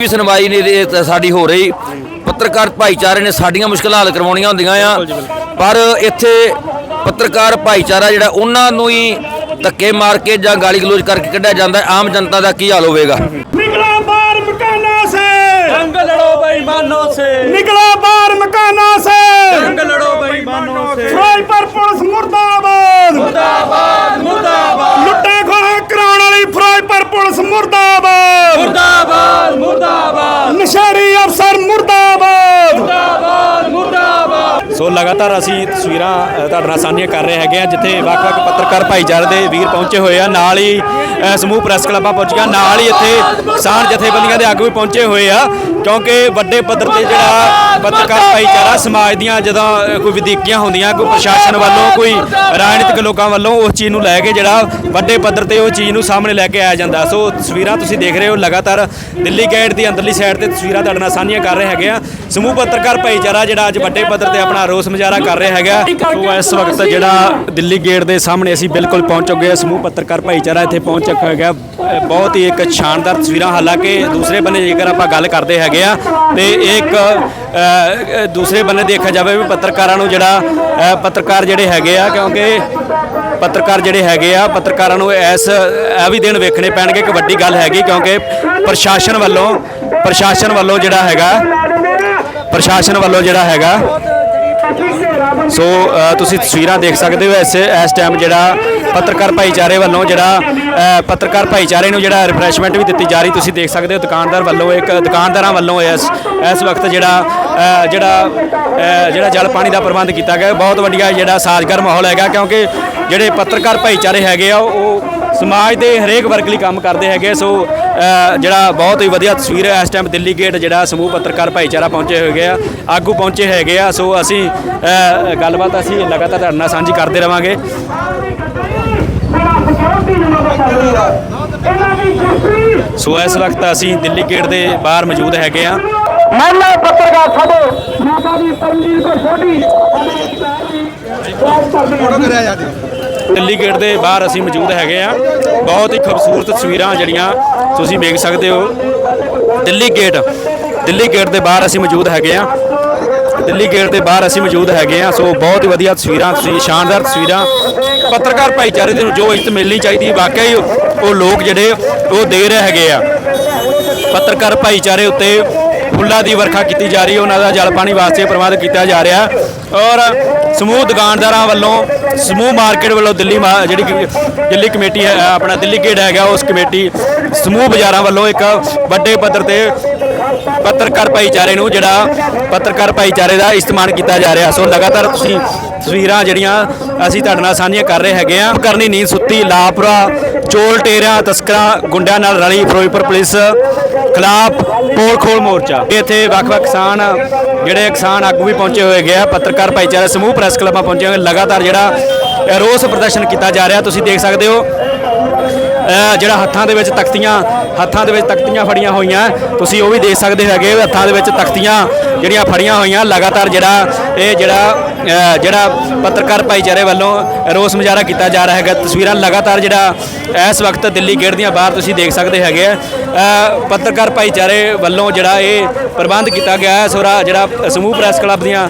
ਵੀ ਸੁਣਵਾਈ ਨਹੀਂ ਸਾਡੀ ਹੋ ਰਹੀ। ਪੱਤਰਕਾਰ ਭਾਈਚਾਰੇ ਨੇ ਸਾਡੀਆਂ ਮੁਸ਼ਕਲਾਂ ਹੱਲ ਕਰਵਾਉਣੀਆਂ ਹੁੰਦੀਆਂ ਆ। ਪਰ ਇੱਥੇ ਪੱਤਰਕਾਰ ਭਾਈਚਾਰਾ ਜਿਹੜਾ ਉਹਨਾਂ ਨੂੰ ਹੀ ਧੱਕੇ ਮਾਰ ਕੇ ਜਾਂ ਗਾਲੀ ਗਲੋਚ ਕਰਕੇ ਕੱਢਿਆ ਜਾਂਦਾ ਆਮ ਜਨਤਾ ਦਾ ਕੀ ਹਾਲ ਹੋਵੇਗਾ? ਨਿਕਲਾ ਬਾਹਰ ਮਕਾਨਾਂ ਸੇ। ਜੰਗ ਲੜੋ ਬੇਈਮਾਨੋ ਸੇ। ਨਿਕਲਾ ਬਾਹਰ ਮਕਾਨਾਂ ਸੇ। ਜੰਗ ਲੜੋ ਬੇਈਮਾਨੋ ਸੇ। ਫਿਰੋਜ਼ਪੁਰ ਪੁਲਿਸ ਮੁਰਦਾਬਾਦ। ਮੁਰਦਾਬਾਦ ਮੁਰਦਾਬਾਦ। ਲੁੱਟੇ ਖੋਹ ਕਰਾਉਣ ਵਾਲੀ ਫਿਰੋਜ਼ਪੁਰ ਪੁਲਿਸ ਮੁਰਦਾਬਾਦ। solo. ਲਗਾਤਾਰ ਅਸੀਂ ਤਸਵੀਰਾਂ ਤੁਹਾਡੇ ਨਾਲ ਸਾਂਝੀਆਂ ਕਰ ਰਹੇ ਹੈਗੇ ਆ ਜਿੱਥੇ ਵੱਖ-ਵੱਖ ਪੱਤਰਕਾਰ ਭਾਈਚਾਰੇ ਦੇ ਵੀਰ ਪਹੁੰਚੇ ਹੋਏ ਆ। ਨਾਲ ਹੀ ਸਮੂਹ ਪ੍ਰੈਸ ਕਲੱਬਾਂ ਪਹੁੰਚੀਆਂ ਨਾਲ ਹੀ ਇੱਥੇ ਕਿਸਾਨ ਜਥੇਬੰਦੀਆਂ ਦੇ ਆਗੂ ਵੀ ਪਹੁੰਚੇ ਹੋਏ ਆ, ਕਿਉਂਕਿ ਵੱਡੇ ਪੱਧਰ ਤੇ ਜਿਹੜਾ ਪੱਤਰਕਾਰ ਭਾਈਚਾਰਾ ਸਮਾਜ ਦੀਆਂ ਜਦੋਂ ਕੋਈ ਵਿਦਿੱਕੀਆਂ ਹੁੰਦੀਆਂ, ਕੋਈ ਪ੍ਰਸ਼ਾਸਨ ਵੱਲੋਂ, ਕੋਈ ਰਾਜਨੀਤਿਕ ਲੋਕਾਂ ਵੱਲੋਂ ਉਸ ਚੀਜ਼ ਨੂੰ ਲੈ ਕੇ ਜਿਹੜਾ ਵੱਡੇ ਪੱਧਰ ਤੇ ਉਹ ਚੀਜ਼ ਨੂੰ ਸਾਹਮਣੇ ਲੈ ਕੇ ਆਇਆ ਜਾਂਦਾ। ਸੋ ਤਸਵੀਰਾਂ ਤੁਸੀਂ ਦੇਖ ਰਹੇ ਹੋ ਲਗਾਤਾਰ ਦਿੱਲੀ ਗੇਟ ਦੀ ਅੰਦਰਲੀ ਸਾਈਡ ਤੇ ਤਸਵੀਰਾਂ ਤੁਹਾਡੇ ਨਾਲ ਸਾਂਝੀਆਂ ਕਰ ਰਹੇ ਹੈਗੇ ਆ। ਸਮੂਹ ਪੱਤਰਕਾਰ ਭਾਈਚਾਰਾ ਜਿਹੜਾ ਅੱਜ ਵੱਡੇ ਪੱਧਰ ਤੇ ਆਪਣਾ ਰੋਸ ਮੁਜ਼ਾਹਰਾ ਕਰ ਰਿਹਾ ਹੈਗਾ। ਸੋ ਇਸ ਵਕਤ ਜਿਹੜਾ ਦਿੱਲੀ ਗੇਟ ਦੇ ਸਾਹਮਣੇ ਅਸੀਂ ਬਿਲਕੁਲ ਪਹੁੰਚ ਚੁੱਕੇ ਹਾਂ। ਸਮੂਹ ਪੱਤਰਕਾਰ ਭਾਈਚਾਰਾ ਇੱਥੇ ਪਹੁੰਚ ਚੁੱਕਾ ਹੈਗਾ। ਬਹੁਤ ਹੀ ਇੱਕ ਸ਼ਾਨਦਾਰ ਤਸਵੀਰਾਂ ਹਾਲਾਂਕਿ ਦੂਸਰੇ ਬੰਨੇ ਜੇਕਰ ਆਪਾਂ ਗੱਲ ਕਰਦੇ ਹੈਗੇ ਆ ਤੇ ਇੱਕ ਦੂਸਰੇ ਬੰਨੇ ਦੇਖਿਆ ਜਾਵੇ ਵੀ ਪੱਤਰਕਾਰਾਂ ਨੂੰ ਜਿਹੜਾ ਪੱਤਰਕਾਰ ਜਿਹੜੇ ਹੈਗੇ ਆ ਕਿਉਂਕਿ ਪੱਤਰਕਾਰ ਜਿਹੜੇ ਹੈਗੇ ਆ ਪੱਤਰਕਾਰਾਂ ਨੂੰ ਇਸ ਇਹ ਵੀ ਦਿਨ ਵੇਖਣੇ ਪੈਣਗੇ। ਕਿ ਵੱਡੀ ਗੱਲ ਹੈਗੀ ਕਿਉਂਕਿ ਪ੍ਰਸ਼ਾਸਨ ਵੱਲੋਂ ਪ੍ਰਸ਼ਾਸਨ ਵੱਲੋਂ ਜਿਹੜਾ ਹੈਗਾ ਪ੍ਰਸ਼ਾਸਨ ਵੱਲੋਂ ਜਿਹੜਾ ਹੈਗਾ ਸੋ ਤੁਸੀਂ ਤਸਵੀਰਾਂ ਦੇਖ ਸਕਦੇ ਹੋ ਇਸ ਇਸ ਟਾਈਮ ਜਿਹੜਾ ਪੱਤਰਕਾਰ ਭਾਈਚਾਰੇ ਵੱਲੋਂ ਜਿਹੜਾ ਪੱਤਰਕਾਰ ਭਾਈਚਾਰੇ ਨੂੰ ਜਿਹੜਾ ਰਿਫਰੈਸ਼ਮੈਂਟ ਵੀ ਦਿੱਤੀ ਜਾ ਰਹੀ, ਤੁਸੀਂ ਦੇਖ ਸਕਦੇ ਹੋ ਦੁਕਾਨਦਾਰ ਵੱਲੋਂ ਇੱਕ ਦੁਕਾਨਦਾਰਾਂ ਵੱਲੋਂ ਇਸ ਇਸ ਵਕਤ ਜਿਹੜਾ ਜਿਹੜਾ ਜਿਹੜਾ ਜਲ ਪਾਣੀ ਦਾ ਪ੍ਰਬੰਧ ਕੀਤਾ ਗਿਆ। ਬਹੁਤ ਵਧੀਆ ਜਿਹੜਾ ਸਾਜ਼ਗਰ ਮਾਹੌਲ ਹੈਗਾ, ਕਿਉਂਕਿ ਜਿਹੜੇ ਪੱਤਰਕਾਰ ਭਾਈਚਾਰੇ ਹੈਗੇ ਆ, ਉਹ ਸਮਾਜ ਦੇ ਹਰੇਕ ਵਰਗ ਲਈ ਕੰਮ ਕਰਦੇ ਹੈਗੇ ਸੋ ਜਿਹੜਾ ਬਹੁਤ ਹੀ ਵਧੀਆ ਤਸਵੀਰ ਹੈ। ਇਸ ਟਾਈਮ ਦਿੱਲੀ ਗੇਟ ਜਿਹੜਾ ਸਮੂਹ ਪੱਤਰਕਾਰ ਭਾਈਚਾਰਾ ਪਹੁੰਚੇ ਹੋਏ ਆ। ਆਗੂ ਪਹੁੰਚੇ ਹੈਗੇ ਆ। ਸੋ ਅਸੀਂ ਗੱਲਬਾਤ ਅਸੀਂ ਲਗਾਤਾਰ ਤੁਹਾਡੇ ਨਾਲ ਸਾਂਝੀ ਕਰਦੇ ਰਵਾਂਗੇ। ਸੋ ਇਸ ਵਕਤ ਅਸੀਂ ਦਿੱਲੀ ਗੇਟ ਦੇ ਬਾਹਰ ਮੌਜੂਦ ਹੈਗੇ ਆ। ਮਹਿਲਾ ਪੱਤਰਕਾਰ ਸਾਡੇ ਮਾਤਾ ਦੀ ਪਰਮਜੀਤ ਕੋ ਛੋਟੀ। ਸਾਡੇ ਇਤਿਹਾਸ ਦੀ ਯਾਦ ਕਰਦੇ ਹਾਂ ਦਿੱਲੀ ਗੇਟ ਦੇ ਬਾਹਰ ਅਸੀਂ ਮੌਜੂਦ ਹੈਗੇ ਆ ਬਹੁਤ ਹੀ ਖੂਬਸੂਰਤ ਤਸਵੀਰਾਂ ਜਿਹੜੀਆਂ ਤੁਸੀਂ ਵੇਖ ਸਕਦੇ ਹੋ। ਦਿੱਲੀ ਗੇਟ ਦਿੱਲੀ ਗੇਟ ਦੇ ਬਾਹਰ ਅਸੀਂ ਮੌਜੂਦ ਹੈਗੇ ਆ ਦਿੱਲੀ ਗੇਟ ਦੇ ਬਾਹਰ ਅਸੀਂ ਮੌਜੂਦ ਹੈਗੇ ਆ ਸੋ ਬਹੁਤ ਹੀ ਵਧੀਆ ਤਸਵੀਰਾਂ, ਤੁਸੀਂ ਸ਼ਾਨਦਾਰ ਤਸਵੀਰਾਂ, ਪੱਤਰਕਾਰ ਭਾਈਚਾਰੇ ਦੇ ਨੂੰ ਜੋ ਇੱਜ਼ਤ ਮਿਲਣੀ ਚਾਹੀਦੀ ਵਾਕਿਆ ਹੀ ਉਹ ਉਹ ਲੋਕ ਜਿਹੜੇ ਉਹ ਦੇ ਰਹੇ ਹੈਗੇ ਆ। ਪੱਤਰਕਾਰ ਭਾਈਚਾਰੇ ਉੱਤੇ ਫੁੱਲਾਂ ਦੀ ਵਰਖਾ ਕੀਤੀ ਜਾ ਰਹੀ ਹੈ। ਉਹਨਾਂ ਦਾ ਜਲ ਪਾਣੀ ਵਾਸਤੇ ਪ੍ਰਬੰਧ ਕੀਤਾ ਜਾ ਰਿਹਾ ਔਰ ਸਮੂਹ ਦੁਕਾਨਦਾਰਾਂ ਵੱਲੋਂ, ਸਮੂਹ ਮਾਰਕੀਟ ਵੱਲੋਂ ਦਿੱਲੀ ਮਾ- ਜਿਹੜੀ ਦਿੱਲੀ ਕਮੇਟੀ ਹੈ ਆਪਣਾ ਦਿੱਲੀ ਗੇਟ ਹੈਗਾ, ਉਸ ਕਮੇਟੀ, ਸਮੂਹ ਬਾਜ਼ਾਰਾਂ ਵੱਲੋਂ ਇੱਕ ਵੱਡੇ ਪੱਧਰ ਤੇ ਪੱਤਰਕਾਰ ਭਾਈਚਾਰੇ ਨੂੰ ਜਿਹੜਾ ਪੱਤਰਕਾਰ ਭਾਈਚਾਰੇ ਦਾ ਇਸਤੇਮਾਲ ਕੀਤਾ ਜਾ ਰਿਹਾ। ਸੋ ਲਗਾਤਾਰ ਤੁਸੀਂ ਤਸਵੀਰਾਂ ਜਿਹੜੀਆਂ ਅਸੀਂ ਤੁਹਾਡੇ ਨਾਲ ਸਾਂਝੀਆਂ ਕਰ ਰਹੇ ਹੈਗੇ ਆ ਕਰਨੀ ਨੀਂਦ ਸੁੱਤੀ ਲਾਪਰਾ ਚੋਲ ਟੇਰਿਆਂ, ਤਸਕਰਾਂ, ਗੁੰਡਿਆਂ ਨਾਲ ਰਲੀ ਫਿਰੋਜ਼ਪੁਰ ਪੁਲਿਸ, ਖਿਲਾਫ ਪੋਲ ਖੋਲ ਮੋਰਚਾ। ਇੱਥੇ ਵੱਖ-ਵੱਖ ਕਿਸਾਨ, ਜਿਹੜੇ ਕਿਸਾਨ ਆਗੂ ਵੀ ਪਹੁੰਚੇ ਹੋਏ ਗਏ ਆ। ਪੱਤਰਕਾਰ ਭਾਈਚਾਰਾ ਸਮੂਹ ਪ੍ਰੈਸ ਕਲੱਬਾਂ ਪਹੁੰਚੇ ਹੋਏ ਲਗਾਤਾਰ ਜਿਹੜਾ ਇਹ ਰੋਸ ਪ੍ਰਦਰਸ਼ਨ ਕੀਤਾ ਜਾ ਰਿਹਾ, ਤੁਸੀਂ ਦੇਖ ਸਕਦੇ ਹੋ। ਜਿਹੜਾ ਹੱਥਾਂ ਦੇ ਵਿੱਚ ਤਖਤੀਆਂ, ਹੱਥਾਂ ਦੇ ਵਿੱਚ ਤਖਤੀਆਂ ਫੜੀਆਂ ਹੋਈਆਂ, ਤੁਸੀਂ ਉਹ ਵੀ ਦੇਖ ਸਕਦੇ ਹੈਗੇ, ਹੱਥਾਂ ਦੇ ਵਿੱਚ ਤਖਤੀਆਂ ਜਿਹੜੀਆਂ ਫੜੀਆਂ ਹੋਈਆਂ, ਲਗਾਤਾਰ ਜਿਹੜਾ ਇਹ ਜਿਹੜਾ ਜਿਹੜਾ ਪੱਤਰਕਾਰ ਭਾਈਚਾਰੇ ਵੱਲੋਂ ਰੋਸ ਮੁਜ਼ਾਹਰਾ ਕੀਤਾ ਜਾ ਰਿਹਾ ਹੈਗਾ, ਤਸਵੀਰਾਂ ਲਗਾਤਾਰ ਜਿਹੜਾ ਇਸ ਵਕਤ ਦਿੱਲੀ ਗੇਟ ਦੀਆਂ ਬਾਹਰ ਤੁਸੀਂ ਦੇਖ ਸਕਦੇ ਹੈਗੇ ਆ। ਪੱਤਰਕਾਰ ਭਾਈਚਾਰੇ ਵੱਲੋਂ ਜਿਹੜਾ ਇਹ ਪ੍ਰਬੰਧ ਕੀਤਾ ਗਿਆ ਹੈ, ਸੋਰਾ ਜਿਹੜਾ ਸਮੂਹ ਪ੍ਰੈਸ ਕਲੱਬ ਦੀਆਂ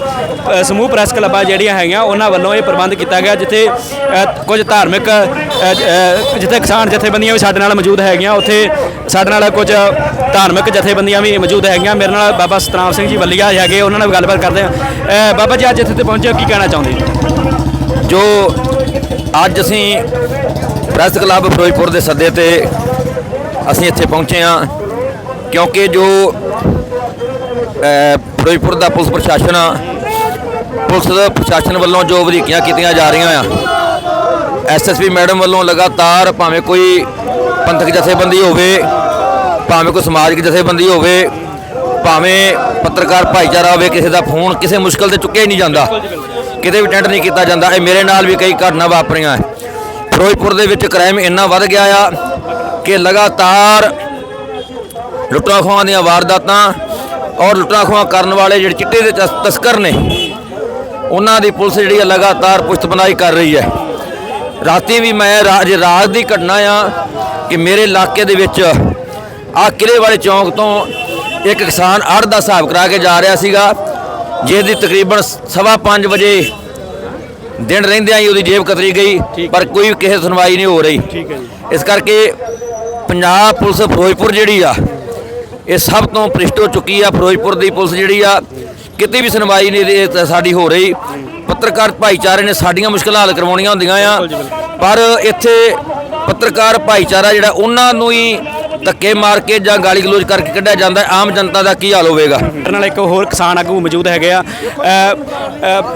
ਸਮੂਹ ਪ੍ਰੈਸ ਕਲੱਬਾਂ ਜਿਹੜੀਆਂ ਹੈਗੀਆਂ, ਉਹਨਾਂ ਵੱਲੋਂ ਇਹ ਪ੍ਰਬੰਧ ਕੀਤਾ ਗਿਆ, ਜਿੱਥੇ ਕੁਝ ਧਾਰਮਿਕ ਜਿੱਥੇ ਕਿਸਾਨ ਜਥੇਬੰਦੀਆਂ ਵੀ ਸਾਡੇ ਨਾਲ ਮੌਜੂਦ ਹੈਗੀਆਂ ਉੱਥੇ ਸਾਡੇ ਨਾਲ ਕੁਝ ਧਾਰਮਿਕ ਜਥੇਬੰਦੀਆਂ ਵੀ ਮੌਜੂਦ ਹੈਗੀਆਂ। ਮੇਰੇ ਨਾਲ ਬਾਬਾ ਸਤਨਾਮ ਸਿੰਘ ਜੀ ਵੱਲੀਆ ਹੈਗੇ ਉਹਨਾਂ ਨਾਲ ਵੀ ਗੱਲਬਾਤ ਕਰਦੇ ਆ ਬਾਬਾ ਜੀ ਅੱਜ ਇੱਥੇ ਤੇ ਪਹੁੰਚੇ ਹੋ ਕੀ ਕਹਿਣਾ ਚਾਹੁੰਦੇ ਜੋ ਅੱਜ ਅਸੀਂ ਪ੍ਰੈਸ ਕਲੱਬ ਫਿਰੋਜ਼ਪੁਰ ਦੇ ਸੱਦੇ ਤੇ ਅਸੀਂ ਇੱਥੇ ਪਹੁੰਚੇ ਹਾਂ ਕਿਉਂਕਿ ਜੋ ਫਿਰੋਜ਼ਪੁਰ ਦਾ ਪੁਲਿਸ ਪ੍ਰਸ਼ਾਸਨ ਆ, ਪੁਲਿਸ ਪ੍ਰਸ਼ਾਸਨ ਵੱਲੋਂ ਜੋ ਵਧੀਕੀਆਂ ਕੀਤੀਆਂ ਜਾ ਰਹੀਆਂ ਆ ਐਸਐਸਪੀ ਮੈਡਮ ਵੱਲੋਂ ਲਗਾਤਾਰ ਭਾਵੇਂ ਕੋਈ ਪੰਥਕ ਜਥੇਬੰਦੀ ਹੋਵੇ, ਭਾਵੇਂ ਕੋਈ ਸਮਾਜਿਕ ਜਥੇਬੰਦੀ ਹੋਵੇ, ਭਾਵੇਂ ਪੱਤਰਕਾਰ ਭਾਈਚਾਰਾ ਹੋਵੇ, ਕਿਸੇ ਦਾ ਫੋਨ ਕਿਸੇ ਮੁਸ਼ਕਲ ਤੇ ਚੁੱਕਿਆ ਹੀ ਨਹੀਂ ਜਾਂਦਾ, ਕਿਤੇ ਵੀ ਅਟੈਂਡ ਨਹੀਂ ਕੀਤਾ ਜਾਂਦਾ, ਇਹ ਮੇਰੇ ਨਾਲ ਵੀ ਕਈ ਘਟਨਾ ਵਾਪਰੀਆਂ ਹੈ। ਫਿਰੋਜ਼ਪੁਰ ਦੇ ਵਿੱਚ ਕ੍ਰਾਈਮ ਇੰਨਾ ਵੱਧ ਗਿਆ ਆ ਕਿ ਲਗਾਤਾਰ ਲੁੱਟਾਂ ਖੋਹਾਂ ਦੀਆਂ ਵਾਰਦਾਤਾਂ ਔਰ ਲੁੱਟਾਂ ਖੋਹਾਂ ਕਰਨ ਵਾਲੇ ਜਿਹੜੇ ਚਿੱਟੇ ਦੇ ਤਸ- ਤਸਕਰ ਨੇ, ਉਹਨਾਂ ਦੀ ਪੁਲਿਸ ਜਿਹੜੀ ਆ ਲਗਾਤਾਰ ਪੁਸ਼ਤਬਨਾਈ ਕਰ ਰਹੀ ਹੈ। ਰਾਤੀ ਵੀ ਮੈਂ ਰਾਜ ਰਾਤ ਦੀ ਘਟਨਾ ਆ ਕਿ ਮੇਰੇ ਇਲਾਕੇ ਦੇ ਵਿੱਚ ਆ ਕਿਲੇ ਵਾਲੇ ਚੌਂਕ ਤੋਂ ਇੱਕ ਕਿਸਾਨ ਆੜ ਦਾ ਹਿਸਾਬ ਕਰਾ ਕੇ ਜਾ ਰਿਹਾ ਸੀਗਾ ਜਿਸ ਦੀ ਤਕਰੀਬਨ ਸਵਾ ਪੰਜ ਵਜੇ ਦਿਨ ਰਹਿੰਦਿਆਂ ਹੀ ਉਹਦੀ ਜੇਬ ਕਤਰੀ ਗਈ ਪਰ ਕੋਈ ਕਿਸੇ ਸੁਣਵਾਈ ਨਹੀਂ ਹੋ ਰਹੀ। ਠੀਕ ਹੈ ਜੀ। ਇਸ ਕਰਕੇ ਪੰਜਾਬ ਪੁਲਿਸ ਫਿਰੋਜ਼ਪੁਰ ਜਿਹੜੀ ਆ ਇਹ ਸਭ ਤੋਂ ਭ੍ਰਿਸ਼ਟ ਹੋ ਚੁੱਕੀ ਆ। ਫਿਰੋਜ਼ਪੁਰ ਦੀ ਪੁਲਿਸ ਜਿਹੜੀ ਆ ਕਿਤੇ ਵੀ ਸੁਣਵਾਈ ਨਹੀਂ ਸਾਡੀ ਹੋ ਰਹੀ। ਪੱਤਰਕਾਰ ਭਾਈਚਾਰੇ ਨੇ ਸਾਡੀਆਂ ਮੁਸ਼ਕਲਾਂ ਹੱਲ ਕਰਵਾਉਣੀਆਂ ਹੁੰਦੀਆਂ ਆ। ਪਰ ਇੱਥੇ ਪੱਤਰਕਾਰ ਭਾਈਚਾਰਾ ਜਿਹੜਾ ਉਹਨਾਂ ਨੂੰ ਹੀ ਧੱਕੇ ਮਾਰ ਕੇ ਜਾਂ ਗਾਲੀ ਗਲੋਚ ਕਰਕੇ ਕੱਢਿਆ ਜਾਂਦਾ ਹੈ। ਆਮ ਜਨਤਾ ਦਾ ਕੀ ਹਾਲ ਹੋਵੇਗਾ? ਸਾਡੇ ਨਾਲ ਇੱਕ ਹੋਰ ਕਿਸਾਨ ਆਗੂ ਮੌਜੂਦ ਹੈਗੇ ਆ।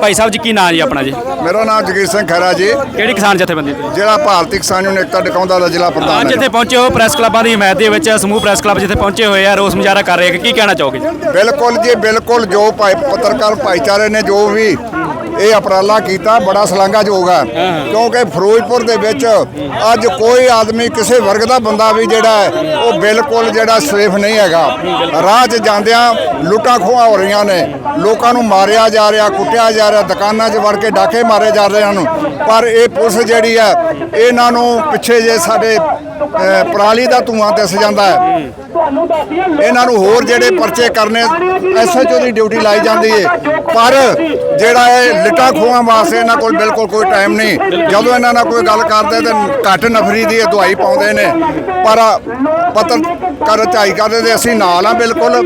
ਭਾਈ ਸਾਹਿਬ ਜੀ ਕੀ ਨਾਂ ਜੀ ਆਪਣਾ ਜੀ? ਮੇਰਾ ਨਾਮ ਜਗੀਰ ਸਿੰਘ ਖਹਿਰਾ ਜੀ। ਕਿਹੜੀ ਕਿਸਾਨ ਜਥੇਬੰਦੀ? ਤੋਂ ਜਿਹੜਾ ਭਾਰਤੀ ਕਿਸਾਨ ਯੂਨੀਅਨ ਏਕਤਾ ਟਿਕਾਉਂਦਾ ਦਾ ਜ਼ਿਲ੍ਹਾ ਪ੍ਰਧਾਨ ਅੱਜ ਹੈ। ਇੱਥੇ ਪਹੁੰਚੇ ਹੋ ਪ੍ਰੈਸ ਕਲੱਬਾਂ ਦੀ ਹਮਾਇਤ ਦੇ ਵਿੱਚ ਸਮੂਹ ਪ੍ਰੈਸ ਕਲੱਬ ਜਿੱਥੇ ਪਹੁੰਚੇ ਹੋਏ ਆ ਰੋਸ ਮੁਜ਼ਾਹਰਾ ਕਰ ਰਹੇ ਆ। ਕੀ ਕਹਿਣਾ ਚਾਹੋਗੇ ਜੀ? ਬਿਲਕੁਲ ਜੀ ਬਿਲਕੁਲ ਜੋ ਭਾਈ ਪੱਤਰਕਾਰ ਭਾਈਚਾਰੇ ਨੇ ਜੋ ਵੀ ਇਹ ਉਪਰਾਲਾ ਕੀਤਾ ਬੜਾ ਸ਼ਲਾਘਾਯੋਗ ਹੈ। ਕਿਉਂਕਿ ਫਿਰੋਜ਼ਪੁਰ ਦੇ ਵਿੱਚ ਅੱਜ ਕੋਈ ਆਦਮੀ ਕਿਸੇ ਵਰਗ ਦਾ ਬੰਦਾ ਵੀ ਜਿਹੜਾ ਹੈ ਉਹ ਬਿਲਕੁਲ ਜਿਹੜਾ ਸੇਫ ਨਹੀਂ ਹੈਗਾ। ਰਾਹ 'ਚ ਜਾਂਦਿਆਂ ਲੁੱਟਾਂ ਖੋਹਾਂ ਹੋ ਰਹੀਆਂ ਨੇ। ਲੋਕਾਂ ਨੂੰ ਮਾਰਿਆ ਜਾ ਰਿਹਾ ਕੁੱਟਿਆ ਜਾ ਰਿਹਾ ਦੁਕਾਨਾਂ 'ਚ ਵੜ ਕੇ ਡਾਕੇ ਮਾਰੇ ਜਾ ਰਹੇ ਹਨ। ਪਰ ਇਹ ਪੁਲਿਸ ਜਿਹੜੀ ਹੈ ਇਹਨਾਂ ਨੂੰ ਪਿੱਛੇ ਜੇ ਸਾਡੇ ਅਹ, ਪਰਾਲੀ ਦਾ ਧੂਆਂ ਦਿਸ ਜਾਂਦਾ ਹੈ। ਇਹਨਾਂ ਨੂੰ ਹੋਰ ਜਿਹੜੇ ਪਰਚੇ ਕਰਨੇ ਐਸਐਚਓ ਦੀ ਡਿਊਟੀ ਲਾਈ ਜਾਂਦੀ ਹੈ ਪਰ ਜਿਹੜਾ ਇਹ ਲਿਟਾ ਖੋਹਾਂ ਵਾਸਤੇ ਇਹਨਾਂ ਕੋਲ ਬਿਲਕੁਲ ਕੋਈ ਟਾਈਮ ਨਹੀਂ। ਜਦੋਂ ਇਹਨਾਂ ਨਾਲ ਕੋਈ ਗੱਲ ਕਰਦੇ ਤੇ ਘੱਟ ਨਫਰੀ ਦੀ ਇਹ ਦਵਾਈ ਪਾਉਂਦੇ ਨੇ। ਪਰ ਪਤਨ ਕਰ ਝਾਈ ਕਰਦੇ ਤੇ ਅਸੀਂ ਨਾਲ ਆ ਬਿਲਕੁਲ।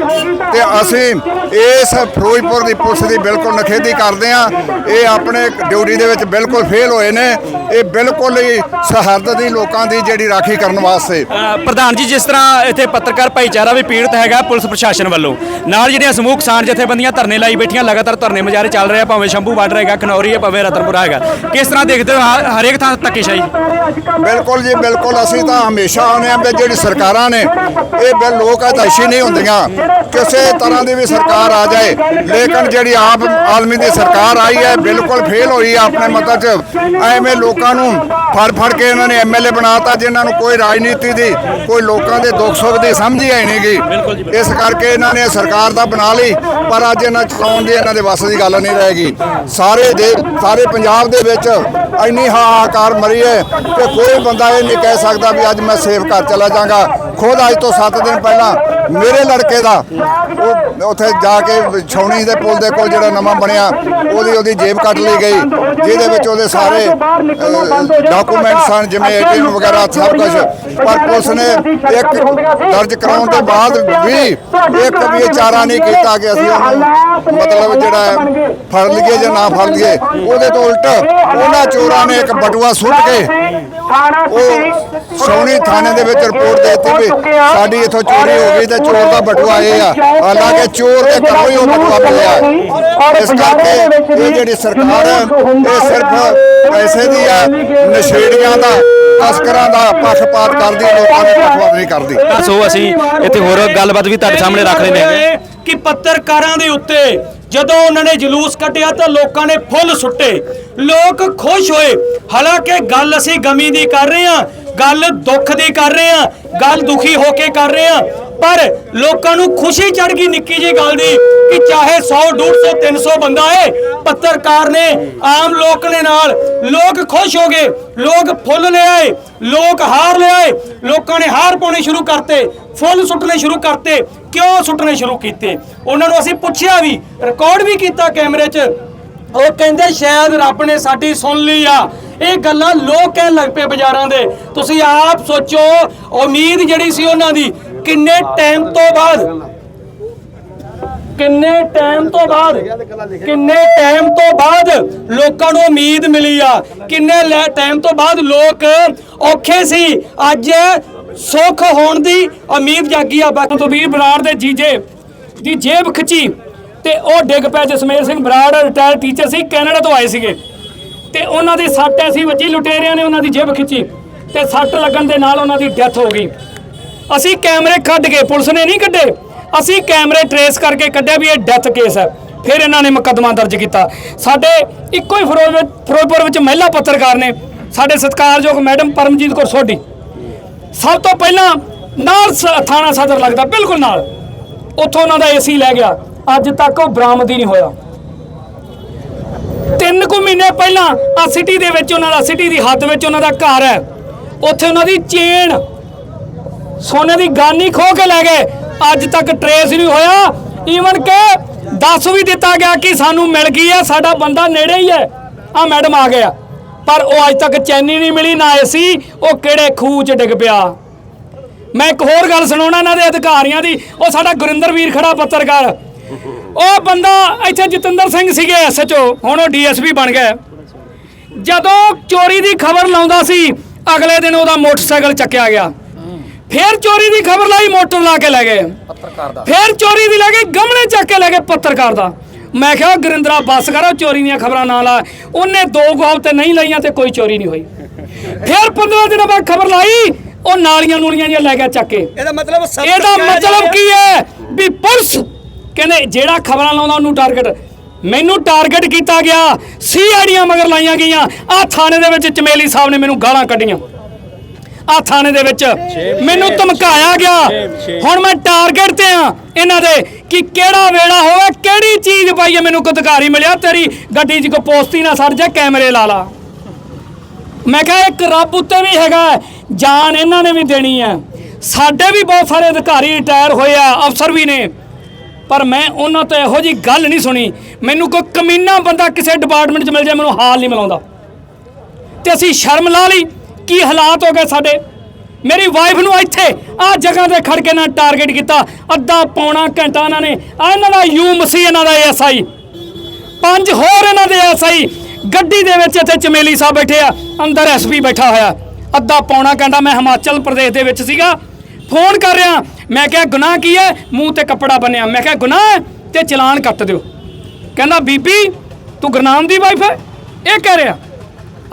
ਤੇ ਅਸੀਂ ਇਸ ਫਿਰੋਜ਼ਪੁਰ ਦੀ ਪੁਲਿਸ ਦੀ ਬਿਲਕੁਲ ਨਖੇਦੀ ਕਰਦੇ ਆ ਇਹ ਆਪਣੇ ਡਿਊਟੀ ਦੇ ਵਿੱਚ ਬਿਲਕੁਲ ਫੇਲ ਹੋਏ ਨੇ। ਇਹ ਬਿਲਕੁਲ ਹੀ ਸਰਹੱਦ ਦੀ ਲੋਕਾਂ ਦੀ ਜਿਹੜੀ ਰਾਖੀ ਕਰ ਕਰਨ ਵਾਸਤੇ। ਪ੍ਰਧਾਨ ਜੀ ਜਿਸ ਤਰ੍ਹਾਂ ਇੱਥੇ ਪੱਤਰਕਾਰ ਭਾਈਚਾਰਾ ਵੀ ਪੀੜਤ ਹੈਗਾ ਪੁਲਿਸ ਪ੍ਰਸ਼ਾਸਨ ਵੱਲੋਂ। ਨਾਲ ਜਿਹੜੀਆਂ ਸਮੂਹ ਕਿਸਾਨ ਜਥੇਬੰਦੀਆਂ ਧਰਨੇ ਲਾਈ ਬੈਠੀਆਂ ਲਗਾਤਾਰ ਧਰਨੇ ਮੁਜ਼ਾਹਰੇ ਚੱਲ ਰਹੇ ਆ ਭਾਵੇਂ ਸ਼ੰਭੂ ਬਾਰਡਰ ਹੈਗਾ ਖਨੌਰੀ ਹੈ ਭਾਵੇਂ ਰਤਨਪੁਰਾ ਹੈਗਾ। ਕਿਸ ਤਰ੍ਹਾਂ ਦੇਖਦੇ ਹੋ ਹਰੇਕ ਥਾਂ ਧੱਕੇਸ਼ਾਹੀ? ਬਿਲਕੁਲ ਜੀ ਬਿਲਕੁਲ। ਅਸੀਂ ਤਾਂ ਹਮੇਸ਼ਾ ਆਉਂਦੇ ਵੀ ਜਿਹੜੀ ਸਰਕਾਰਾਂ ਨੇ ਇਹ ਬਿਲ ਲੋਕ ਹਤਾਸ਼ੀ ਨਹੀਂ ਹੁੰਦੀਆਂ। ਕਿਸੇ ਤਰ੍ਹਾਂ ਦੀ ਵੀ ਸਰਕਾਰ ਆ ਜਾਏ ਲੇਕਿਨ ਜਿਹੜੀ ਆਪ ਆਲਮੀ ਦੀ ਸਰਕਾਰ ਆਈ ਹੈ ਬਿਲਕੁਲ ਫੇਲ ਹੋਈ ਹੈ ਆਪਣੇ ਮਤਾਂ 'ਚ। ਐਵੇਂ ਲੋਕਾਂ ਨੂੰ ਫੜ ਫੜ ਕੇ ਇਹਨਾਂ ਨੇ ਐਮਐਲਏ ਬਣਾਤਾ ਜਿਨ੍ਹਾਂ ਨੂੰ ਕੋਈ ਰਾਜਨੀਤੀ ਦੀ ਕੋਈ ਲੋਕਾਂ ਦੇ ਦੁੱਖ ਸੁੱਖ ਦੀ ਸਮਝ ਹੀ ਨਹੀਂ ਗੀ। ਇਸ ਕਰਕੇ ਇਹਨਾਂ ਨੇ ਸਰਕਾਰ ਤਾਂ ਬਣਾ ਲਈ ਪਰ ਅੱਜ ਇਹਨਾਂ ਚਲਾਉਣ ਦੀ ਇਹਨਾਂ ਦੇ ਵੱਸ ਦੀ ਗੱਲ ਨਹੀਂ ਰਹੇਗੀ ਸਾਰੇ ਦੇ ਸਾਰੇ ਪੰਜਾਬ ਦੇ ਵਿੱਚ ਇੰਨੀ ਹਾਹਾਕਾਰ ਮਰੀ ਹੈ ਕਿ ਕੋਈ ਬੰਦਾ ਇਹ ਨਹੀਂ ਕਹਿ ਸਕਦਾ ਵੀ ਅੱਜ ਮੈਂ ਸੇਫ ਘਰ ਚਲਾ ਜਾਗਾ। ਖੁਦ ਅੱਜ ਤੋਂ 7 ਦਿਨ ਪਹਿਲਾਂ ਮੇਰੇ ਲੜਕੇ ਦਾ, ਉਹ ਉੱਥੇ ਜਾ ਕੇ ਛਾਉਣੀ ਦੇ ਪੁਲ ਦੇ ਕੋਲ ਜਿਹੜਾ ਨਵਾਂ ਬਣਿਆ, ਉਹਦੀ ਉਹਦੀ ਜੇਬ ਕੱਢ ਲਈ ਗਈ, ਜਿਹਦੇ ਵਿੱਚ ਉਹਦੇ ਸਾਰੇ ਡਾਕੂਮੈਂਟ ਸਨ, ਜਿਵੇਂ ਏਟੀਐਮ ਵਗੈਰਾ, ਸਭ ਕੁਝ ਪਰ ਪੁਲਿਸ ਨੇ ਇੱਕ ਦਰਜ ਕਰਾਉਣ ਤੋਂ ਬਾਅਦ ਵੀ ਇੱਕ ਵੀ ਚਾਰਾ ਨਹੀਂ ਕੀਤਾ ਕਿ ਅਸੀਂ ਉਹਨੂੰ ਮਤਲਬ ਜਿਹੜਾ ਹੈ, ਫੜ ਲਈਏ ਜਾਂ ਨਾ ਫੜ ਲਈਏ। ਉਹਦੇ ਤੋਂ ਉਲਟ ਉਹਨਾਂ ਚੋਰਾਂ ਨੇ ਇੱਕ ਬਟੂਆ ਸੁੱਟ ਕੇ ਉਹ ਸੋਹਣੀ ਥਾਣੇ ਦੇ ਵਿੱਚ ਰਿਪੋਰਟ ਦੇ ਦਿੱਤੀ ਵੀ ਸਾਡੀ ਇੱਥੋਂ ਚੋਰੀ ਹੋ ਗਈ ਤੇ ਚੋਰ ਦਾ ਬਟੂਆ ਇਹ ਆ। ਹਾਲਾਂਕਿ ਚੋਰ ਦੇ ਘਰੋਂ ਹੀ ਉਹ ਬਟੂਆ ਹੈ। ਇਸ ਕਰਕੇ ਇਹ ਜਿਹੜੀ ਸਰਕਾਰ ਹੈ ਇਹ ਸਿਰਫ ਪੈਸੇ ਦੀ ਆ ਨਸ਼ੇੜੀਆਂ ਦਾ ਤਸਕਰਾਂ ਦਾ ਪੱਖਪਾਤ ਕਰਦੀ ਲੋਕਾਂ ਦੇ ਪੱਖਪਾਤ ਨਹੀਂ ਕਰਦੀ। ਤਾਂ ਸੋ ਅਸੀਂ ਇੱਥੇ ਹੋਰ ਗੱਲਬਾਤ ਵੀ ਤੁਹਾਡੇ ਸਾਹਮਣੇ ਰੱਖ ਰਹੇ ਨੇ ਕਿ ਪੱਤਰਕਾਰਾਂ ਦੇ ਉੱਤੇ ਜਦੋਂ ਉਹਨਾਂ ਨੇ ਜਲੂਸ ਕੱਢਿਆ ਤਾਂ ਲੋਕਾਂ ਨੇ ਫੁੱਲ ਸੁੱਟੇ। ਲੋਕ ਖੁਸ਼ ਹੋਏ। ਹਾਲਾਂਕਿ ਗੱਲ ਅਸੀਂ ਗਮੀ ਦੀ ਕਰ ਰਹੇ ਹਾਂ। ਗੱਲ ਦੁੱਖ ਦੀ ਕਰ ਰਹੇ ਹਾਂ ਗੱਲ ਦੁਖੀ ਹੋ ਕੇ ਕਰ ਰਹੇ ਹਾਂ ਪਰ ਲੋਕਾਂ ਨੂੰ ਖੁਸ਼ੀ ਚੜ ਗਈ ਨਿੱਕੀ ਜਿਹੀ ਗੱਲ ਦੀ ਕਿ ਚਾਹੇ 100 150 300 ਬੰਦਾ ਹੈ ਪੱਤਰਕਾਰ ਨੇ, ਆਮ ਲੋਕ ਨੇ ਨਾਲ, ਲੋਕ ਖੁਸ਼ ਹੋ ਗਏ, ਲੋਕ ਫੁੱਲ ਲੈ ਆਏ, ਲੋਕ ਹਾਰ ਲੈ ਆਏ, ਲੋਕਾਂ ਨੇ ਹਾਰ ਪਾਉਣੇ ਸ਼ੁਰੂ ਕਰਤੇ, ਫੁੱਲ ਸੁੱਟਣੇ ਸ਼ੁਰੂ ਕਰਤੇ, ਕਿਉਂ ਸੁੱਟਣੇ ਸ਼ੁਰੂ ਕੀਤੇ? ਉਹਨਾਂ ਨੂੰ ਅਸੀਂ ਪੁੱਛਿਆ ਵੀ ਰਿਕਾਰਡ ਵੀ ਕੀਤਾ ਕੈਮਰੇ 'ਚ, ਉਹ ਕਹਿੰਦੇ ਸ਼ਾਇਦ ਰੱਬ ਨੇ ਸਾਡੀ ਸੁਣ ਲਈ ਆ ਇਹ ਗੱਲਾਂ ਲੋਕ ਕਹਿਣ ਲੱਗ ਪਏ ਬਾਜ਼ਾਰਾਂ ਦੇ। ਤੁਸੀਂ ਆਪ ਸੋਚੋ, ਉਮੀਦ ਜਿਹੜੀ ਸੀ ਉਹਨਾਂ ਦੀ, ਕਿੰਨੇ ਟਾਈਮ ਤੋਂ ਬਾਅਦ? ਕਿੰਨੇ ਟਾਈਮ ਤੋਂ ਬਾਅਦ? ਕਿੰਨੇ ਟਾਈਮ ਤੋਂ ਬਾਅਦ ਲੋਕਾਂ ਨੂੰ ਉਮੀਦ ਮਿਲੀ ਆ? ਕਿੰਨੇ ਟਾਈਮ ਤੋਂ ਬਾਅਦ ਲੋਕ ਔਖੇ ਸੀ? ਅੱਜ ਸੁੱਖ ਹੋਣ ਦੀ ਉਮੀਦ ਜਾਗੀ ਆ। ਬਾਕੀ ਤੋਂ ਬਰਾੜ ਦੇ ਜੀਜੇ ਦੀ ਜੇਬ ਖਿੱਚੀ ਤੇ ਉਹ ਡਿੱਗ ਪਿਆ ਜਸਮੇਰ ਸਿੰਘ ਬਰਾੜ ਰਿਟਾਇਰ ਟੀਚਰ ਸੀ, ਕੈਨੇਡਾ ਤੋਂ ਆਏ ਸੀਗੇ। ਤੇ ਉਹਨਾਂ ਦੀ ਸੱਟ ਐਸੀ ਵੱਜੀ, ਲੁਟੇਰਿਆਂ ਨੇ ਉਹਨਾਂ ਦੀ ਜੇਬ ਖਿੱਚੀ ਤੇ ਸੱਟ ਲੱਗਣ ਦੇ ਨਾਲ ਉਹਨਾਂ ਦੀ ਡੈਥ ਹੋ ਗਈ। ਅਸੀਂ ਕੈਮਰੇ ਕੱਢ ਕੇ, ਪੁਲਿਸ ਨੇ ਨਹੀਂ ਕੱਢੇ, ਅਸੀਂ ਕੈਮਰੇ ਟਰੇਸ ਕਰਕੇ ਕੱਢਿਆ ਵੀ ਇਹ ਡੈਥ ਕੇਸ ਹੈ। ਫਿਰ ਇਹਨਾਂ ਨੇ ਮੁਕੱਦਮਾ ਦਰਜ ਕੀਤਾ। ਸਾਡੇ ਇੱਕੋ ਹੀ ਫਿਰੋਜ਼ ਫਿਰੋਜ਼ਪੁਰ ਵਿੱਚ ਮਹਿਲਾ ਪੱਤਰਕਾਰ ਨੇ ਸਾਡੇ ਸਤਿਕਾਰਯੋਗ ਮੈਡਮ ਪਰਮਜੀਤ ਕੌਰ ਸੋਢੀ। ਸਭ ਤੋਂ ਪਹਿਲਾਂ ਨਾਲ ਸ- ਥਾਣਾ ਸਦਰ ਲੱਗਦਾ, ਬਿਲਕੁਲ ਨਾਲ। ਉੱਥੋਂ ਉਹਨਾਂ ਦਾ ਏਸੀ ਲੈ ਗਿਆ। ਅੱਜ ਤੱਕ ਉਹ ਬਰਾਮਦ ਹੀ ਨਹੀਂ ਹੋਇਆ। ਤਿੰਨ ਕੁ ਮਹੀਨੇ ਪਹਿਲਾਂ ਆ ਸਿਟੀ ਦੇ ਵਿੱਚ ਉਹਨਾਂ ਦਾ ਸਿਟੀ ਦੀ ਹੱਦ ਵਿੱਚ ਉਹਨਾਂ ਦਾ ਘਰ ਹੈ। ਉੱਥੇ ਉਹਨਾਂ ਦੀ ਚੇਨ, ਸੋਨੇ ਦੀ ਗਾਨੀ ਖੋ ਕੇ ਲੈ ਗਏ। ਅੱਜ ਤੱਕ ਟਰੇਸ ਨਹੀਂ ਹੋਇਆ। ਈਵਨ ਕਿ ਦੱਸ ਵੀ ਦਿੱਤਾ ਗਿਆ ਕਿ ਸਾਨੂੰ ਮਿਲ ਗਈ ਹੈ, ਸਾਡਾ ਬੰਦਾ ਨੇੜੇ ਹੀ ਹੈ। ਆ ਮੈਡਮ ਆ ਗਿਆ। ਪਰ ਉਹ ਅੱਜ ਤੱਕ ਚੈਨੀ ਨਹੀਂ ਮਿਲੀ, ਨਾ ਏਸੀ ਉਹ ਕਿਹੜੇ ਖੂਹ 'ਚ ਡਿੱਗ ਪਿਆ। ਮੈਂ ਇੱਕ ਹੋਰ ਗੱਲ ਸੁਣਾਉਣਾ ਇਹਨਾਂ ਦੇ ਅਧਿਕਾਰੀਆਂ ਦੀ। ਉਹ ਸਾਡਾ ਗੁਰਿੰਦਰ ਵੀਰ ਖੜਾ ਪੱਤਰਕਾਰ। ਉਹ ਬੰਦਾ ਇੱਥੇ ਜਤਿੰਦਰ ਸਿੰਘ ਸੀਗੇ ਐਸਐਚਓ ਹੁਣ ਉਹ ਡੀਐਸਪੀ ਬਣ ਗਏ। ਜਦੋਂ ਚੋਰੀ ਦੀ ਖਬਰ ਲਾਉਂਦਾ ਸੀ ਅਗਲੇ ਦਿਨ ਉਹਦਾ ਮੋਟਰਸਾਈਕਲ ਚੱਕਿਆ ਗਿਆ। ਫਿਰ ਚੋਰੀ ਦੀ ਖਬਰ ਲਾਈ ਮੋਟਰ ਲਾ ਕੇ ਲੈ ਗਏ। ਪੱਤਰਕਾਰ ਦਾ। ਫਿਰ ਚੋਰੀ ਦੀ ਲੈ ਗਏ ਗਮਲੇ ਚੱਕ ਕੇ ਲੈ ਗਏ ਪੱਤਰਕਾਰ ਦਾ। ਮੈਂ ਕਿਹਾ ਗੁਰਿੰਦਰਾ ਬੱਸ ਕਰੋ ਚੋਰੀ ਦੀਆਂ ਖਬਰਾਂ ਨਾ ਲਾ ਉਹਨੇ ਦੋ ਗੋਲ ਤੇ ਨਹੀਂ ਲਾਈਆਂ ਤੇ ਕੋਈ ਚੋਰੀ ਨਹੀਂ ਹੋਈ। ਫਿਰ 15 ਦਿਨਾਂ ਬਾਅਦ ਖਬਰ ਲਾਈ ਉਹ ਨਾਲੀਆਂ ਨੂਲੀਆਂ ਜਿਹੀਆਂ ਲੈ ਗਿਆ ਚੱਕ ਕੇ। ਇਹਦਾ ਮਤਲਬ ਇਹਦਾ ਮਤਲਬ ਕੀ ਹੈ? ਵੀ ਪੁਲਿਸ ਕਹਿੰਦੇ ਜਿਹੜਾ ਖਬਰਾਂ ਲਾਉਂਦਾ ਉਹਨੂੰ ਟਾਰਗੇਟ ਮੈਨੂੰ ਟਾਰਗੇਟ ਕੀਤਾ ਗਿਆ। ਸੀਆਈਡੀਆਂ ਮਗਰ ਲਾਈਆਂ ਗਈਆਂ। ਆ ਥਾਣੇ ਦੇ ਵਿੱਚ ਚਮੇਲੀ ਸਾਹਿਬ ਨੇ ਮੈਨੂੰ ਗਾਲਾਂ ਕੱਢੀਆਂ। ਆ ਥਾਣੇ ਦੇ ਵਿੱਚ ਮੈਨੂੰ ਧਮਕਾਇਆ ਗਿਆ। ਹੁਣ ਮੈਂ ਟਾਰਗੇਟ ਤੇ ਆ ਇਹਨਾਂ ਦੇ ਕਿ ਕਿਹੜਾ ਵੇੜਾ ਹੋਵੇ, ਕਿਹੜੀ ਚੀਜ਼ ਪਾਈ ਹੈ ਮੈਨੂੰ ਕੋਈ ਅਧਿਕਾਰੀ ਮਿਲਿਆ, ਤੇਰੀ ਗੱਡੀ 'ਚ ਕੋ ਪੋਸਤੀ ਨਾ ਸੜ ਜਾ ਕੈਮਰੇ ਲਾ ਲਾ। ਮੈਂ ਕਿਹਾ ਇੱਕ ਰੱਬ ਉੱਤੇ ਵੀ ਹੈਗਾ ਜਾਨ ਇਹਨਾਂ ਨੇ ਵੀ ਦੇਣੀ ਹੈ। ਸਾਡੇ ਵੀ ਬਹੁਤ ਸਾਰੇ ਅਧਿਕਾਰੀ ਰਿਟਾਇਰ ਹੋਏ ਆ, ਅਫਸਰ ਵੀ ਨੇ। ਪਰ ਮੈਂ ਉਹਨਾਂ ਤੋਂ ਇਹੋ ਜੀ ਗੱਲ ਨਹੀਂ ਸੁਣੀ। ਮੈਨੂੰ ਕੋਈ ਕਮੀਨਾ ਬੰਦਾ ਕਿਸੇ ਡਿਪਾਰਟਮੈਂਟ 'ਚ ਮਿਲ ਜਾਏ, ਮੈਨੂੰ ਹਾਲ ਨਹੀਂ ਮਿਲਾਉਂਦਾ। ਤੇ ਅਸੀਂ ਸ਼ਰਮ ਲਾ ਲਈ, ਕੀ ਹਾਲਾਤ ਹੋ ਗਏ ਸਾਡੇ? ਮੇਰੀ ਵਾਈਫ ਨੂੰ ਇੱਥੇ, ਆ ਜਗ੍ਹਾ ਤੇ ਖੜ ਕੇ ਨਾ ਟਾਰਗੇਟ ਕੀਤਾ। ਅੱਧਾ ਪੌਣਾ ਘੰਟਾ ਇਹਨਾਂ ਨੇ, ਆ ਇਹਨਾਂ ਦਾ ਯੂ ਮਸੀ ਇਹਨਾਂ ਦਾ ਐਸਆਈ ਪੰਜ ਹੋਰ ਇਹਨਾਂ ਦੇ ਐਸਆਈ ਗੱਡੀ ਦੇ ਵਿੱਚ ਇੱਥੇ ਚਮੇਲੀ ਸਾਹਿਬ ਬੈਠੇ ਆ, ਅੰਦਰ ਐਸਪੀ ਬੈਠਾ ਹੋਇਆ। ਅੱਧਾ ਪੌਣਾ ਘੰਟਾ ਮੈਂ ਹਿਮਾਚਲ ਪ੍ਰਦੇਸ਼ ਦੇ ਵਿੱਚ ਸੀਗਾ। ਫੋਨ ਕਰ ਰਿਹਾ ਮੈਂ ਕਿਹਾ, ਗੁਨਾਹ ਕੀ ਹੈ? ਮੂੰਹ ਤੇ ਕੱਪੜਾ ਬੰਨਿਆ। ਮੈਂ ਕਿਹਾ, ਗੁਨਾਹ ਹੈ ਤੇ ਚਲਾਨ ਕੱਟ ਦਿਓ। ਕਹਿੰਦਾ, ਬੀਬੀ, ਤੂੰ ਗੁਰਨਾਮ ਦੀ ਵਾਈਫ ਹੈ? ਇਹ ਕਹਿ ਰਿਹਾ।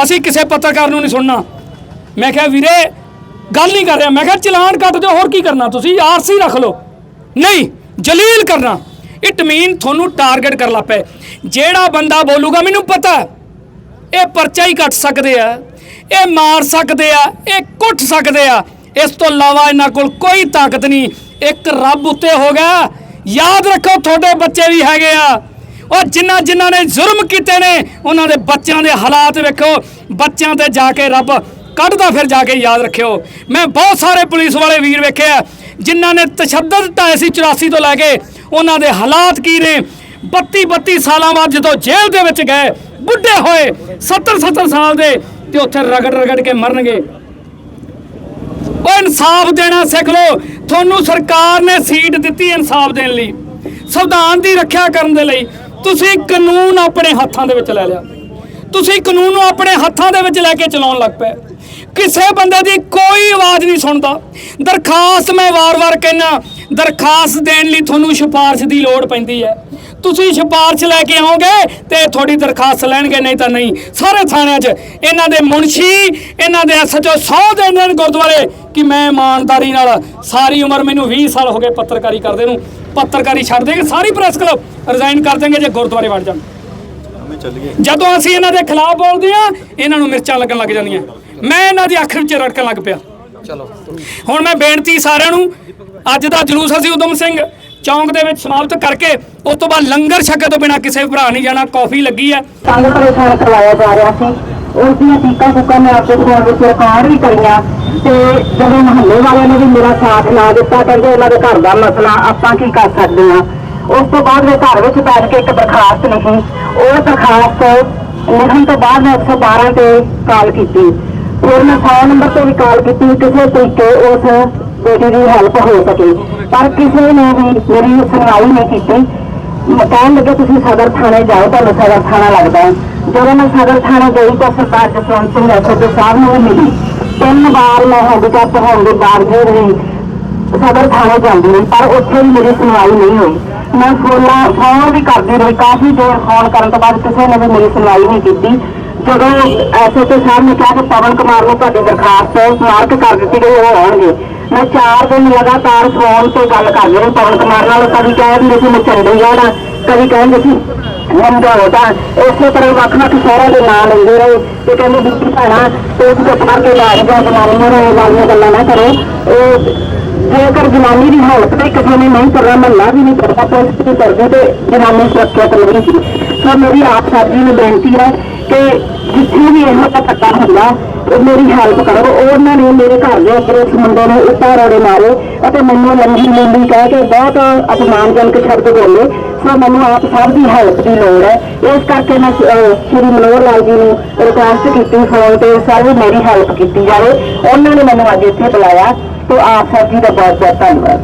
ਅਸੀਂ ਕਿਸੇ ਪੱਤਰਕਾਰ ਨੂੰ ਨਹੀਂ ਸੁਣਨਾ। ਮੈਂ ਕਿਹਾ, ਵੀਰੇ, ਗੱਲ ਨਹੀਂ ਕਰ ਰਿਹਾ। ਮੈਂ ਕਿਹਾ, ਚਲਾਨ ਕੱਟ ਦਿਓ, ਹੋਰ ਕੀ ਕਰਨਾ ਤੁਸੀਂ? ਆਰਸੀ ਰੱਖ ਲਓ। ਨਹੀਂ, ਜਲੀਲ ਕਰਨਾ। ਇਟ ਮੀਨ ਤੁਹਾਨੂੰ ਟਾਰਗੇਟ ਕਰ ਲੱਪੇ ਜਿਹੜਾ ਬੰਦਾ ਬੋਲੂਗਾ, ਮੈਨੂੰ ਪਤਾ ਇਹ ਪਰਚਾ ਹੀ ਕੱਟ ਸਕਦੇ ਆ, ਇਹ ਮਾਰ ਸਕਦੇ ਆ, ਇਹ ਕੁੱਟ ਸਕਦੇ ਆ। ਇਸ ਤੋਂ ਇਲਾਵਾ ਇਹਨਾਂ ਕੋਲ ਕੋਈ ਤਾਕਤ ਨਹੀਂ। ਇੱਕ ਰੱਬ ਉੱਤੇ ਹੋ ਗਿਆ। ਯਾਦ ਰੱਖੋ, ਤੁਹਾਡੇ ਬੱਚੇ ਵੀ ਹੈਗੇ ਆ। ਉਹ ਜਿਨ੍ਹਾਂ ਜਿਨ੍ਹਾਂ ਨੇ ਜ਼ੁਲਮ ਕੀਤੇ ਨੇ, ਉਹਨਾਂ ਦੇ ਬੱਚਿਆਂ ਦੇ ਹਾਲਾਤ ਵੇਖੋ। ਬੱਚਿਆਂ ਤੇ ਜਾ ਕੇ ਰੱਬ ਕੱਢਦਾ, ਫਿਰ ਜਾ ਕੇ ਯਾਦ ਰੱਖਿਓ। ਮੈਂ ਬਹੁਤ ਸਾਰੇ ਪੁਲਿਸ ਵਾਲੇ ਵੀਰ ਵੇਖੇ ਆ, ਜਿਨ੍ਹਾਂ ਨੇ ਤਸ਼ੱਦਦ ਢਾਏ ਸੀ 84 ਤੋਂ ਲੈ ਕੇ। ਉਹਨਾਂ ਦੇ ਹਾਲਾਤ ਕੀ ਨੇ? 32 32 ਸਾਲਾਂ ਬਾਅਦ ਜਦੋਂ ਜੇਲ੍ਹ ਦੇ ਵਿੱਚ ਗਏ, ਬੁੱਢੇ ਹੋਏ 70 70 ਸਾਲ ਦੇ, ਤੇ ਉੱਥੇ ਰਗੜ ਰਗੜ ਕੇ ਮਰਨਗੇ। ਇਨਸਾਫ ਦੇਣਾ ਸਿੱਖ ਲਓ। ਤੁਹਾਨੂੰ ਸਰਕਾਰ ਨੇ ਸੀਟ ਦਿੱਤੀ ਇਨਸਾਫ ਦੇਣ ਲਈ। ਸੰਵਿਧਾਨ ਦੀ ਰੱਖਿਆ ਕਰਨ ਦੇ ਲਈ। ਤੁਸੀਂ ਕਾਨੂੰਨ ਆਪਣੇ ਹੱਥਾਂ ਦੇ ਵਿੱਚ ਲੈ ਲਿਆ। ਤੁਸੀਂ ਕਾਨੂੰਨ ਨੂੰ ਆਪਣੇ ਹੱਥਾਂ ਦੇ ਵਿੱਚ ਲੈ ਕੇ ਚਲਾਉਣ ਲੱਗ ਪਏ। ਕਿਸੇ ਬੰਦੇ ਦੀ ਕੋਈ ਆਵਾਜ਼ ਨਹੀਂ ਸੁਣਦਾ। ਦਰਖਾਸਤ ਮੈਂ ਵਾਰ-ਵਾਰ ਕਹਿਣਾ ਦਰਖਾਸਤ ਦੇਣ ਲਈ ਤੁਹਾਨੂੰ ਸਿਫਾਰਿਸ਼ ਦੀ ਲੋੜ ਪੈਂਦੀ ਹੈ। ਤੁਸੀਂ ਸਿਫਾਰਿਸ਼ ਲੈ ਕੇ ਆਓਗੇ ਤੇ ਤੁਹਾਡੀ ਦਰਖਾਸਤ ਲੈਣਗੇ, ਨਹੀਂ ਤਾਂ ਨਹੀਂ। ਸਾਰੇ ਥਾਣਿਆਂ 'ਚ ਇਹਨਾਂ ਦੇ ਮੁਨਸ਼ੀ, ਇਹਨਾਂ ਦੇ ਐਸਐਚਓ ਸੌ ਦੇ ਨੇ ਗੁਰਦੁਆਰੇ ਕਿ ਮੈਂ ਇਮਾਨਦਾਰੀ ਨਾਲ ਸਾਰੀ ਉਮਰ ਮੈਨੂੰ 20 ਸਾਲ ਹੋ ਗਏ ਪੱਤਰਕਾਰੀ ਕਰਦੇ ਨੂੰ। ਪੱਤਰਕਾਰੀ ਛੱਡ ਦੇਗੇ ਸਾਰੀ ਪ੍ਰੈਸ ਕਲੱਬ ਰਿਜ਼ਾਈਨ ਕਰ ਦੇਣਗੇ ਜੇ ਗੁਰਦੁਆਰੇ ਵੜ ਜਾਣ। ਜਦੋਂ ਅਸੀਂ ਇਹਨਾਂ ਦੇ ਖਿਲਾਫ ਬੋਲਦੇ ਆ ਇਹਨਾਂ ਨੂੰ ਮਿਰਚਾਂ ਲੱਗਣ ਲੱਗ ਜਾਂਦੀਆਂ। ਮੈਂ ਇਹਨਾਂ ਦੀ ਅੱਖ ਵਿੱਚ ਰੜਕਣ ਲੱਗ ਪਿਆ। ਚਲੋ। ਹੁਣ ਮੈਂ ਬੇਨਤੀ ਸਾਰਿਆਂ ਨੂੰ ਅੱਜ ਦਾ ਜਲੂਸ ਅਸੀਂ ਉਦਮ ਸਿੰਘ ਚੌਂਕ ਦੇ ਵਿੱਚ ਸਮਾਪਤ ਕਰਕੇ ਉਸ ਤੋਂ ਬਾਅਦ ਲੰਗਰ ਛਕੇ ਤੋਂ ਬਿਨਾ ਕਿਸੇ ਭਰਾ ਨਹੀਂ ਜਾਣਾ ਕਾਫੀ ਲੱਗੀ ਹੈ। ਤੰਗ ਪਰੇਸ਼ਾਨ ਕਰਵਾਇਆ ਜਾ ਰਿਹਾ ਸੀ। ਉਸ ਦੀਆਂ ਟੀਕਾਂ ਮੈਂ ਆਪਦੇ ਫੋਨ ਵਿੱਚ ਰਿਕਾਰਡ ਵੀ ਕਰੀਆਂ। ਤੇ ਜਦੋਂ ਮਹੱਲੇ ਵਾਲਿਆਂ ਨੇ ਵੀ ਮੇਰਾ ਸਾਥ ਨਾ ਦਿੱਤਾ ਕਹਿੰਦੇ ਉਹਨਾਂ ਦੇ ਘਰ ਦਾ ਮਸਲਾ ਆਪਾਂ ਕੀ ਕਰ ਸਕਦੇ ਹਾਂ? ਉਸ ਤੋਂ ਬਾਅਦ ਮੈਂ ਘਰ ਵਿੱਚ ਬੈਠ ਕੇ ਇੱਕ ਦਰਖਾਸਤ ਲਿਖੀ। ਉਹ ਦਰਖਾਸਤ ਲਿਖਣ ਤੋਂ ਬਾਅਦ ਮੈਂ 112 ਤੇ ਕਾਲ ਕੀਤੀ। ਫਿਰ ਮੈਂ 100 ਨੰਬਰ ਤੇ ਵੀ ਕਾਲ ਕੀਤੀ ਕਿਸੇ ਤਰੀਕੇ ਉਸ ਬੇਟੀ ਦੀ ਹੈਲਪ ਹੋ ਸਕੇ। ਪਰ ਕਿਸੇ ਨੇ ਵੀ ਮੇਰੀ ਸੁਣਵਾਈ ਨਹੀਂ ਕੀਤੀ। ਕਹਿਣ ਲੱਗੇ, ਤੁਸੀਂ ਸਦਰ ਥਾਣੇ ਜਾਓ, ਤੁਹਾਨੂੰ ਸਦਰ ਥਾਣਾ ਲੱਗਦਾ ਹੈ। ਜਦੋਂ ਮੈਂ ਸਦਰ ਥਾਣੇ ਗਈ ਤਾਂ ਸਰਦਾਰ ਜਸਵੰਤ ਸਿੰਘ ਐਸਓਪੀ ਸਾਹਿਬ ਨੂੰ ਵੀ ਮਿਲੀ। ਤਿੰਨ ਵਾਰ ਮੈਂ ਹੈਂਡੀਕੈਪ ਹੋਣ ਦੇ ਬਾਵਜੂਦ ਵੀ ਸਦਰ ਥਾਣੇ ਜਾਂਦੀ ਰਹੀ, ਪਰ ਉੱਥੇ ਵੀ ਮੇਰੀ ਸੁਣਵਾਈ ਨਹੀਂ ਹੋਈ। ਮੈਂ ਫੋਨਾਂ, ਫੋਨ ਵੀ ਕਰਦੀ ਰਹੀ, ਕਾਫੀ ਦੇਰ ਫੋਨ ਕਰਨ ਤੋਂ ਬਾਅਦ ਕਿਸੇ ਨੇ ਵੀ ਮੇਰੀ ਸੁਣਵਾਈ ਨਹੀਂ ਕੀਤੀ। ਜਦੋਂ ਐਸਓਪੀ ਸਾਹਿਬ ਨੇ ਕਿਹਾ ਕਿ ਪਵਨ ਕੁਮਾਰ ਨੂੰ ਤੁਹਾਡੀ ਦਰਖਾਸਤ ਮਾਰਕ ਕਰ ਦਿੱਤੀ ਗਈ, ਉਹ ਆਉਣਗੇ। ਮੈਂ 4 ਦਿਨ ਲਗਾਤਾਰ ਫੋਨ ਤੇ ਗੱਲ ਕਰ ਰਹੀ ਪਵਨ ਕੁਮਾਰ ਨਾਲ ਕਦੀ ਕਹਿ ਦਿੰਦੇ ਸੀ, ਮੈਂ ਚੰਡੀਗੜ੍ਹ ਕਦੀ ਕਹਿੰਦੇ ਸੀ ਨੰਦੋੜਾ ਇਸੇ ਤਰ੍ਹਾਂ ਵੱਖ ਵੱਖ ਸ਼ਹਿਰਾਂ ਦੇ ਨਾਂ ਲੈਂਦੇ ਰਹੇ ਤੇ ਕਹਿੰਦੇ ਬੀਬੀ ਭੈਣਾ, ਤੇ ਚੁੱਪ ਕਰਕੇ ਬੈਠ ਜਾ, ਜਨਾਨੀਆਂ ਨਾਲ ਇਹ ਵਾਲੀਆਂ ਗੱਲਾਂ ਨਾ ਕਰੋ। ਉਹ ਜੇਕਰ ਜਨਾਨੀ ਦੀ ਹਾਲਤ ਤੇ ਕਿਸੇ ਨੇ ਨਹੀਂ ਕਰਨਾ ਮਹੱਲਾ ਵੀ ਨਹੀਂ ਕਰਦਾ ਪੁਲਿਸ ਵੀ ਕਰਦੀ ਤੇ ਜਨਾਨੀ ਸੁਰੱਖਿਅਤ ਨਹੀਂ ਸੀ ਸੋ ਮੇਰੀ ਆਪ ਸਾਡੀ ਨੂੰ ਬੇਨਤੀ ਹੈ ਕਿ ਜਿੱਥੇ ਵੀ ਇਹੋ ਜਿਹਾ ਪੱਤਾ ਹੁੰਦਾ, ਉਹ ਮੇਰੀ ਹੈਲਪ ਕਰੋ। ਉਹਨਾਂ ਨੇ ਮੇਰੇ ਘਰ ਦੇ ਅੱਗੇ ਉਸ ਮੁੰਡੇ ਨੂੰ ਇੱਟਾਂ ਰੋੜੇ ਮਾਰੇ ਅਤੇ ਮੈਨੂੰ ਲੰਗੀ ਲੰਗੀ ਕਹਿ ਕੇ ਬਹੁਤ ਅਪਮਾਨਜਨਕ ਸ਼ਬਦ ਬੋਲੇ। ਸੋ ਮੈਨੂੰ ਆਪ ਸਭ ਦੀ ਹੈਲਪ ਦੀ ਲੋੜ ਹੈ। ਇਸ ਕਰਕੇ ਮੈਂ ਸ਼੍ਰੀ ਮਨੋਹਰ ਲਾਲ ਜੀ ਨੂੰ ਰਿਕੁਐਸਟ ਕੀਤੀ ਫੋਨ ਤੇ ਸਰ ਵੀ ਮੇਰੀ ਹੈਲਪ ਕੀਤੀ ਜਾਵੇ। ਉਹਨਾਂ ਨੇ ਮੈਨੂੰ ਅੱਜ ਇੱਥੇ ਬੁਲਾਇਆ। ਤੇ ਆਪ ਸਰ ਜੀ ਦਾ ਬਹੁਤ ਬਹੁਤ ਧੰਨਵਾਦ।